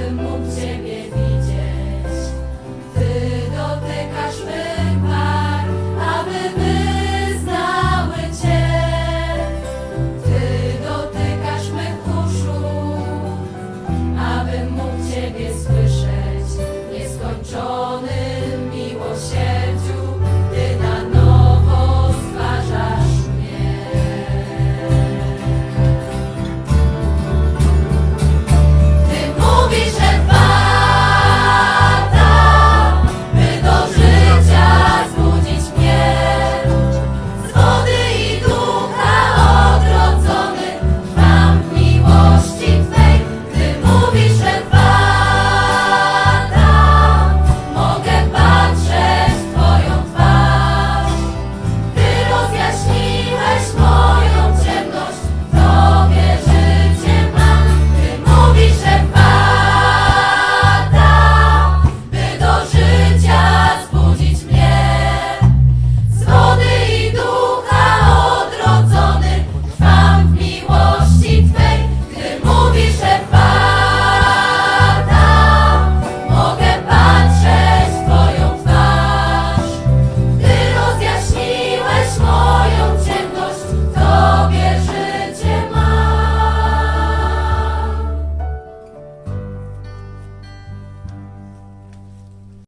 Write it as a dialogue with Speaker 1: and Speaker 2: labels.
Speaker 1: будемо в